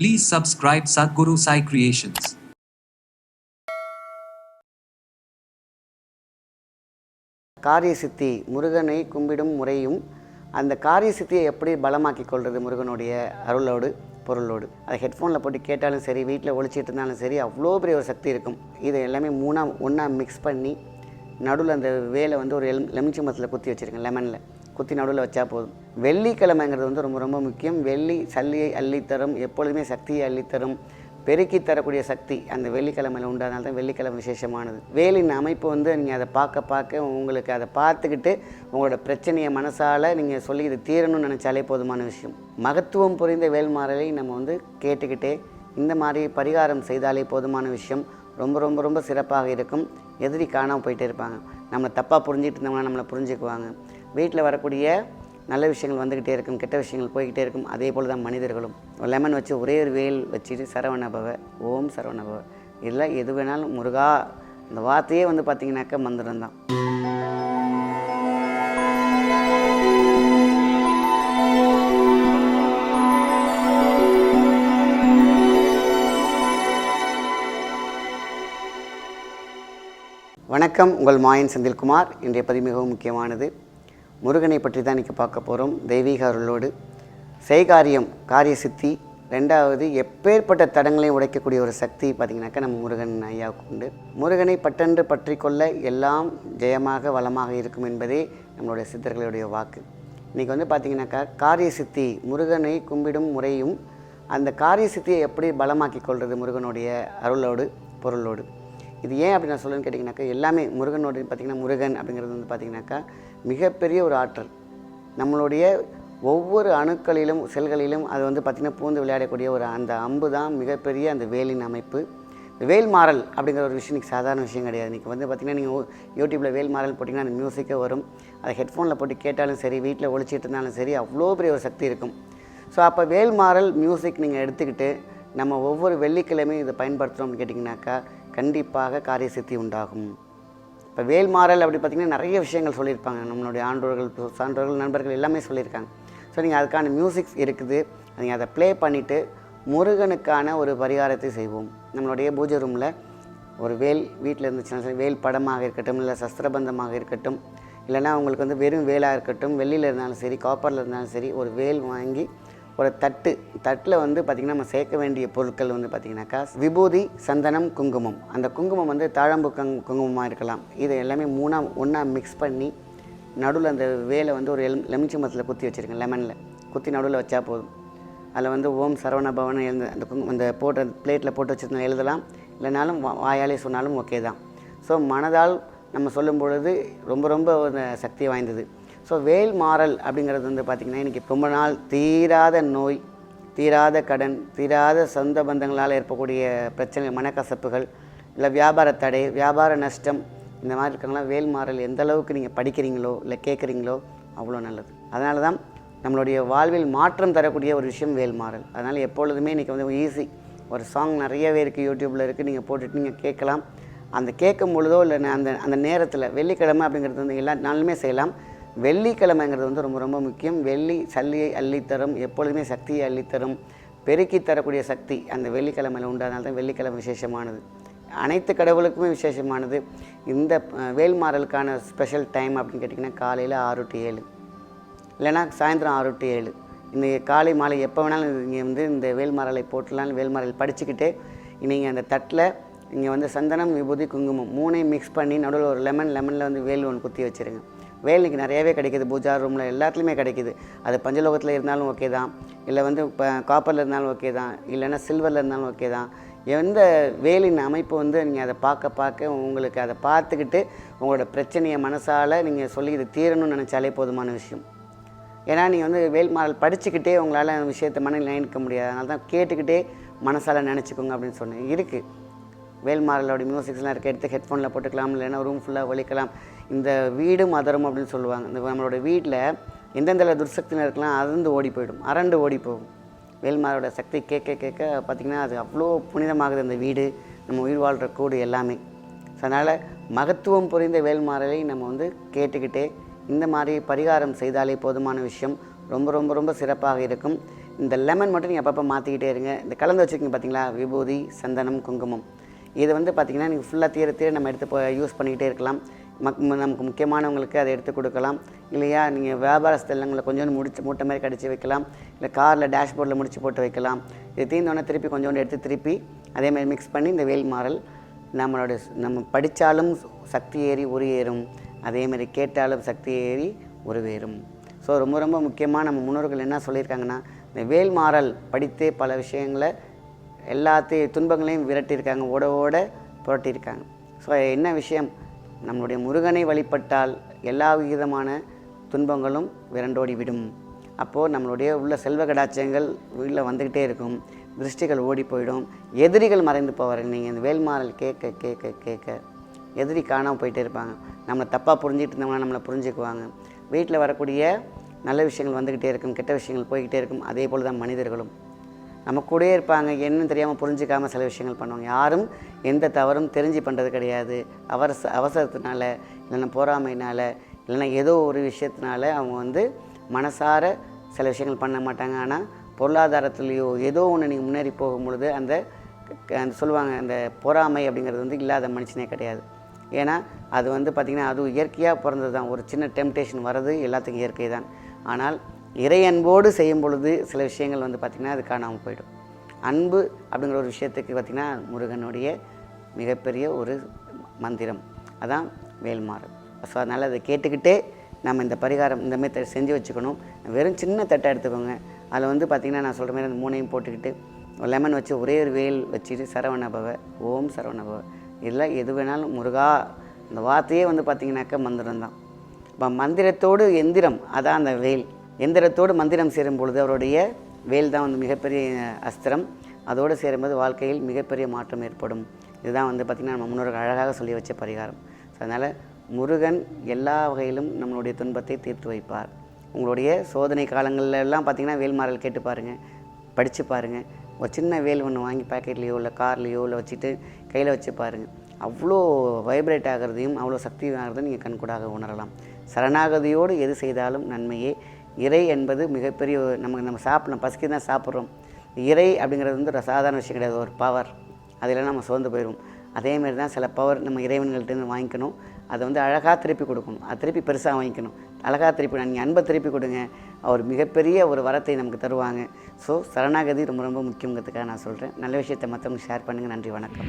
Please subscribe Sadhguru Sai Creations. காரிய சித்தி முருகனை கும்பிடும் முறையும் அந்த காரிய சித்தியை எப்படி பலமாக்கி கொள்வது முருகனுடைய அருளோடு பொருளோடு? அதை ஹெட்ஃபோனில் போட்டு கேட்டாலும் சரி வீட்டில் ஒழிச்சிட்டு இருந்தாலும் சரி அவ்வளோ பெரிய ஒரு சக்தி இருக்கும். இதை எல்லாமே மூணாக ஒன்றா மிக்ஸ் பண்ணி நடுவில் அந்த வேலை வந்து ஒரு எலும் எலுமிச்சம்பழத்தில் குத்தி வச்சுருக்கேன் லெமனில் குத்தி நடுவில் வச்சா போதும். வெள்ளிக்கிழமைங்கிறது வந்து ரொம்ப ரொம்ப முக்கியம். வெள்ளி சல்லியை அள்ளித்தரும். எப்பொழுதுமே சக்தியை அள்ளித்தரும். பெருக்கி தரக்கூடிய சக்தி அந்த வெள்ளிக்கிழமையில் உண்டு தான் வெள்ளிக்கிழமை விசேஷமானது. வேலின் அமைப்பு வந்து நீங்கள் அதை பார்க்க பார்க்க உங்களுக்கு அதை பார்த்துக்கிட்டு உங்களோட பிரச்சனையை மனசால் நீங்கள் சொல்லி இது தீரணும்னு நினச்சாலே போதுமான விஷயம். மகத்துவம் புரிந்த வேல்மாறலை நம்ம வந்து கேட்டுக்கிட்டே இந்த மாதிரி பரிகாரம் செய்தாலே போதுமான விஷயம். ரொம்ப ரொம்ப ரொம்ப சிறப்பாக இருக்கும். எதிரி காணாமல் போயிட்டே இருப்பாங்க. நம்மளை தப்பாக புரிஞ்சிட்டு இருந்தவங்கன்னா நம்மளை புரிஞ்சுக்குவாங்க. வீட்டில் வரக்கூடிய நல்ல விஷயங்கள் வந்துக்கிட்டே இருக்கும் கெட்ட விஷயங்கள் போய்கிட்டே இருக்கும். அதே போல் தான் மனிதர்களும். ஒரு லெமன் வச்சு ஒரே ஒரு வேல் வச்சுட்டு சரவணபவ ஓம் சரவணபவ. இதில் எது வேணாலும் முருகா இந்த வார்த்தையே வந்து பார்த்திங்கனாக்கா மந்திரம் தான். வணக்கம். உங்கள் மாயன் செந்தில்குமார். இன்றைய பதிவு மிகவும் முக்கியமானது. முருகனை பற்றி தான் இன்றைக்கி பார்க்க போகிறோம் தெய்வீக அருளோடு. செய்காரியம் காரிய சித்தி ரெண்டாவது எப்பேற்பட்ட தடங்களையும் உடைக்கக்கூடிய ஒரு சக்தி பார்த்திங்கனாக்கா நம்ம முருகன் ஐயாவுக்கு உண்டு. முருகனை பட்டென்று பற்றி கொள்ள எல்லாம் ஜெயமாக வளமாக இருக்கும் என்பதே நம்மளுடைய சித்தர்களுடைய வாக்கு. இன்றைக்கி வந்து பார்த்திங்கனாக்கா காரிய சித்தி முருகனை கும்பிடும் முறையும் அந்த காரிய சித்தியை எப்படி பலமாக்கி கொள்வது முருகனுடைய அருளோடு பொருளோடு. இது ஏன் அப்படி நான் சொல்லுன்னு கேட்டிங்கனாக்கா எல்லாமே முருகனோடு பார்த்திங்கன்னா முருகன் அப்படிங்கிறது வந்து பார்த்திங்கனாக்கா மிகப்பெரிய ஒரு ஆற்றல். நம்மளுடைய ஒவ்வொரு அணுக்களிலும் செல்களிலும் அது வந்து பார்த்திங்கன்னா பூந்து விளையாடக்கூடிய ஒரு அந்த அம்பு தான் மிகப்பெரிய அந்த வேலின் அமைப்பு. வேல் மாறல் அப்படிங்கிற ஒரு விஷயம் இன்றைக்கி சாதாரண விஷயம் கிடையாது. இன்றைக்கி வந்து பார்த்திங்கன்னா நீங்கள் யூடியூப்பில் வேல் மாறல் போட்டிங்கன்னா அந்த மியூசிக்கே வரும். அதை ஹெட்ஃபோனில் போட்டு கேட்டாலும் சரி வீட்டில் ஒழிச்சிட்டு இருந்தாலும் சரி அவ்வளோ பெரிய ஒரு சக்தி இருக்கும். ஸோ அப்போ வேல் மாறல் மியூசிக் நீங்கள் எடுத்துக்கிட்டு நம்ம ஒவ்வொரு வெள்ளிக்கிழமையும் இதை பயன்படுத்துகிறோம்னு கேட்டிங்கனாக்கா கண்டிப்பாக காரிய சித்தி உண்டாகும். இப்போ வேல்மாறல் அப்படி பார்த்திங்கன்னா நிறைய விஷயங்கள் சொல்லியிருப்பாங்க. நம்மளுடைய ஆண்டோர்கள் சான்றோர்கள் நண்பர்கள் எல்லாமே சொல்லியிருக்காங்க. ஸோ நீங்கள் அதுக்கான மியூசிக்ஸ் இருக்குது. நீங்கள் அதை ப்ளே பண்ணிவிட்டு முருகனுக்கான ஒரு பரிகாரத்தை செய்வோம். நம்மளுடைய பூஜை ரூமில் ஒரு வேல் வீட்டில் இருந்துச்சுன்னா சரி வேல் படமாக இருக்கட்டும் இல்லை சஸ்திரபந்தமாக இருக்கட்டும் இல்லைன்னா உங்களுக்கு வந்து வெறும் வேலாக இருக்கட்டும் வெள்ளியில் இருந்தாலும் சரி காப்பரில் இருந்தாலும் சரி ஒரு வேல் வாங்கி ஒரு தட்டு. தட்டில் வந்து பார்த்திங்கன்னா நம்ம சேர்க்க வேண்டிய பொருட்கள் வந்து பார்த்திங்கனாக்கா விபூதி சந்தனம் குங்குமம். அந்த குங்குமம் வந்து தாழம்பு கங் குங்குமமாக இருக்கலாம். இதை எல்லாமே மூணாக ஒன்றா மிக்ஸ் பண்ணி நடுவில் அந்த வேலை வந்து ஒரு எலும் மரத்தில் குத்தி வச்சுருக்கேன் லெமனில் குத்தி நடுவில் வச்சா போதும். அதில் வந்து ஓம் சரவண பவன் எழுந்த அந்த குங்கு அந்த போட்ட பிளேட்டில் போட்டு வச்சுருந்தா எழுதலாம். இல்லைனாலும் வா- வாயாலே சொன்னாலும் ஓகே தான். ஸோ மனதால் நம்ம சொல்லும் பொழுது ரொம்ப ரொம்ப சக்தி வாய்ந்தது. ஸோ வேல் மாறல் அப்படிங்கிறது வந்து பார்த்திங்கன்னா இன்றைக்கி ரொம்ப நாள் தீராத நோய் தீராத கடன் தீராத சொந்த பந்தங்களால் ஏற்படக்கூடிய பிரச்சனை மனக்கசப்புகள் இல்லை வியாபார தடை வியாபார நஷ்டம் இந்த மாதிரி இருக்கவங்களாம் வேல் மாறல் எந்த அளவுக்கு நீங்கள் படிக்கிறீங்களோ இல்லை கேட்குறீங்களோ அவ்வளோ நல்லது. அதனால தான் நம்மளுடைய வாழ்வில் மாற்றம் தரக்கூடிய ஒரு விஷயம் வேல் மாறல். அதனால் எப்பொழுதுமே இன்றைக்கி வந்து ஈஸி ஒரு சாங் நிறையவே இருக்குது யூடியூப்பில் இருக்குது நீங்கள் போட்டுட்டு நீங்கள் கேட்கலாம். அந்த கேட்கும் பொழுதோ இல்லை அந்த அந்த நேரத்தில் வெள்ளிக்கிழமை அப்படிங்கிறது வந்து எல்லா நாளுமே செய்யலாம். வெள்ளிக்கிழமைங்கிறது வந்து ரொம்ப ரொம்ப முக்கியம். வெள்ளி சல்லியை அள்ளித்தரும் எப்பொழுதுமே சக்தியை அள்ளித்தரும் பெருக்கி தரக்கூடிய சக்தி அந்த வெள்ளிக்கிழமையில் உண்டாதனால தான் வெள்ளிக்கிழமை விசேஷமானது. அனைத்து கடவுளுக்குமே விசேஷமானது. இந்த வேல்மாறலுக்கான ஸ்பெஷல் டைம் அப்படின்னு கேட்டிங்கன்னா காலையில் ஆறு டு ஏழு. இல்லைன்னா சாயந்தரம் ஆறு டு ஏழு. இந்த காலை மாலை எப்போ வேணாலும் நீங்கள் வந்து இந்த வேல்மாறலை போட்டுலாம் வேல்மாறல் படிச்சுக்கிட்டு நீங்கள் அந்த தட்டில் இங்கே வந்து சந்தனம் விபூதி குங்குமம் மூணையும் மிக்ஸ் பண்ணி நடுவில் ஒரு லெமன் லெமனில் வந்து வேல் ஒன்று குத்தி வச்சுருங்க. வேல் இன்றைக்கி நிறையவே கிடைக்கிது. பூஜா ரூமில் எல்லாத்துலேயுமே கிடைக்குது. அது பஞ்சலோகத்தில் இருந்தாலும் ஓகே தான். இல்லை வந்து இப்போ காப்பரில் இருந்தாலும் ஓகே தான். இல்லைன்னா சில்வரில் இருந்தாலும் ஓகே தான். எந்த வேலின் அமைப்பு வந்து நீங்கள் அதை பார்க்க பார்க்க உங்களுக்கு அதை பார்த்துக்கிட்டு உங்களோட பிரச்சனையை மனசால் நீங்கள் சொல்லி இது தீரணும்னு நினச்சாலே போதுமான விஷயம். ஏன்னா நீங்கள் வந்து வேல்மாறல் படிச்சுக்கிட்டே உங்களால் அந்த விஷயத்தை மனநிலை நினைக்க முடியாது. அதனால தான் கேட்டுக்கிட்டே மனசால் நினச்சிக்கோங்க அப்படின்னு சொன்னேன். இருக்குது வேல்மாறலோட மியூசிக்ஸ்லாம் இருக்க. எடுத்து ஹெட்ஃபோனில் போட்டுக்கலாம். இல்லைன்னா ரூம் ஃபுல்லாக ஒழிக்கலாம் இந்த வீடு மதரும் அப்படின்னு சொல்லுவாங்க. இந்த நம்மளோட வீட்டில் எந்தெந்த துர்சக்தியில் இருக்கலாம் அறந்து ஓடி போயிடும். அரண்டு ஓடி போகும். வேல்மாரோட சக்தி கேட்க கேட்க பார்த்திங்கன்னா அது அவ்வளோ புனிதமாகுது அந்த வீடு. நம்ம உயிர் வாழ்கிற கூடு எல்லாமே. ஸோ அதனால் மகத்துவம் புரிந்த வேல்மாரலை நம்ம வந்து கேட்டுக்கிட்டே இந்த மாதிரி பரிகாரம் செய்தாலே போதுமான விஷயம். ரொம்ப ரொம்ப ரொம்ப சிறப்பாக இருக்கும். இந்த லெமன் மட்டும் நீங்கள் அப்பப்போ மாற்றிக்கிட்டே இருங்க. இந்த கலந்து வச்சுருக்கீங்க பார்த்தீங்களா விபூதி சந்தனம் குங்குமம். இது வந்து பார்த்திங்கன்னா நீங்கள் ஃபுல்லாக தீர தீர நம்ம எடுத்து போ யூஸ் பண்ணிக்கிட்டே இருக்கலாம். மக் நமக்கு முக்கியமானவங்களுக்கு அதை எடுத்து கொடுக்கலாம். இல்லையா? நீங்கள் வியாபார ஸ்தலங்களை கொஞ்சோண்டு முடிச்சு மூட்டை மாதிரி கடிச்சு வைக்கலாம். இல்லை காரில் டேஷ்போர்டில் முடிச்சு போட்டு வைக்கலாம். இது தீர்ந்தோடனே திருப்பி கொஞ்சோண்டு எடுத்து திருப்பி அதே மாதிரி மிக்ஸ் பண்ணி இந்த வேல் மாறல் நம்மளோட நம்ம படித்தாலும் சக்தி ஏறி உருவேறும் அதேமாதிரி அதே மாதிரி கேட்டாலும் சக்தி ஏறி உருவேறும் ஸோ ரொம்ப ரொம்ப முக்கியமாக நம்ம முன்னோர்கள் என்ன சொல்லியிருக்காங்கன்னா இந்த வேல் மாறல் படித்தே பல விஷயங்களை எல்லாத்தையும் துன்பங்களையும் விரட்டியிருக்காங்க ஓட ஓட புரட்டியிருக்காங்க. ஸோ என்ன விஷயம்? நம்மளுடைய முருகனை வழிபட்டால் எல்லா விதமான துன்பங்களும் விரண்டோடி விடும். அப்போது நம்மளுடைய உள்ள செல்வ கடாச்சியங்கள் வீட்டில் வந்துக்கிட்டே இருக்கும். திருஷ்டிகள் ஓடி போயிடும். எதிரிகள் மறைந்து போவார்கள். நீங்கள் இந்த வேல்மாறல் கேட்க கேட்க கேட்க எதிரி காணாமல் போயிட்டே இருப்பாங்க. நம்மளை தப்பாக புரிஞ்சிட்டு இருந்தோம்னா நம்மளை புரிஞ்சுக்குவாங்க. வீட்டில் வரக்கூடிய நல்ல விஷயங்கள் வந்துக்கிட்டே இருக்கும். கெட்ட விஷயங்கள் போய்கிட்டே இருக்கும். அதே போல் தான் மனிதர்களும். நம்ம கூடயே இருப்பாங்க. என்னன்னு தெரியாமல் புரிஞ்சிக்காமல் சில விஷயங்கள் பண்ணுவாங்க. யாரும் எந்த தவறும் தெரிஞ்சு பண்ணுறது கிடையாது. அவச அவசரத்தினால இல்லைன்னா பொறாமைனால் இல்லைன்னா ஏதோ ஒரு விஷயத்தினால அவங்க வந்து மனசார சில விஷயங்கள் பண்ண மாட்டாங்க. ஆனால் பொருளாதாரத்துலேயோ ஏதோ ஒன்று நீங்கள் முன்னேறி போகும் பொழுது அந்த க- அந்த சொல்லுவாங்க அந்த பொறாமை அப்படிங்கிறது வந்து இல்லாத மனுஷனே கிடையாது. ஏன்னா அது வந்து பார்த்திங்கன்னா அது இயற்கையாக பிறந்தது தான் ஒரு சின்ன டெம்டேஷன் வர்றது எல்லாத்துக்கும் இயற்கை தான் ஆனால் இறை அன்போடு செய்யும் பொழுது சில விஷயங்கள் வந்து பார்த்திங்கன்னா அது காணாமல் போயிடும். அன்பு அப்படிங்கிற ஒரு விஷயத்துக்கு பார்த்திங்கன்னா முருகனுடைய மிகப்பெரிய ஒரு மந்திரம். அதான் வேல்மாறு. ஸோ அதனால் அதை கேட்டுக்கிட்டே நம்ம இந்த பரிகாரம் இந்த மாதிரி செஞ்சு வச்சுக்கணும். வெறும் சின்ன தட்டை எடுத்துக்கோங்க. அதில் வந்து பார்த்திங்கன்னா நான் சொல்கிற மாதிரி அந்த மூணையும் போட்டுக்கிட்டு ஒரு லெமன் வச்சு ஒரே ஒரு வேல் வச்சுட்டு சரவணபவ ஓம் சரவணபவ. இதில் எது வேணாலும் முருகா இந்த வார்த்தையே வந்து பார்த்திங்கனாக்கா மந்திரம் தான் இப்போ மந்திரத்தோடு எந்திரம் அதான் அந்த வேல். எந்திரத்தோடு மந்திரம் சேரும் பொழுது அவருடைய வேல் தான் வந்து மிகப்பெரிய அஸ்திரம். அதோடு சேரும்போது வாழ்க்கையில் மிகப்பெரிய மாற்றம் ஏற்படும். இதுதான் வந்து பார்த்திங்கன்னா நம்ம முன்னோர்கள் அழகாக சொல்லி வச்ச பரிகாரம். ஸோ அதனால் முருகன் எல்லா வகையிலும் நம்மளுடைய துன்பத்தை தீர்த்து வைப்பார். உங்களுடைய சோதனை காலங்கள்ல பார்த்திங்கன்னா வேல்மாறல் கேட்டு பாருங்கள் படித்து பாருங்கள் ஒரு சின்ன வேல் ஒன்று வாங்கி பாக்கெட்லேயோ இல்லை கார்லேயோ இல்லை வச்சுட்டு கையில் வச்சு பாருங்கள் அவ்வளோ வைப்ரேட் ஆகிறதையும் அவ்வளோ சக்தி ஆகிறதையும் நீங்கள் கண்கூடாக உணரலாம். சரணாகதியோடு எது செய்தாலும் நன்மையே. இறை என்பது மிகப்பெரிய ஒரு- நமக்கு நம்ம சாப்பிடணும் பசிக்கு தான் சாப்பிட்றோம். இறை அப்படிங்கிறது வந்து ஒரு சாதாரண விஷயம் கிடையாது ஒரு பவர் அதில் நம்ம சோர்ந்து போயிடும் அதேமாரி தான் சில பவர் நம்ம இறைவன்கள்ட்டேருந்து வாங்கிக்கணும். அதை வந்து அழகாக திருப்பி கொடுக்கணும். அது திருப்பி பெருசாக வாங்கிக்கணும். அழகாக திருப்பி நீங்கள் அன்பை திருப்பி கொடுங்க. அவர் மிகப்பெரிய ஒரு வரத்தை நமக்கு தருவாங்க. ஸோ சரணாகதி ரொம்ப ரொம்ப முக்கியங்கிறதுக்காக நான் சொல்கிறேன் நல்ல விஷயத்தை மற்றவங்க ஷேர் பண்ணுங்கள் நன்றி வணக்கம்.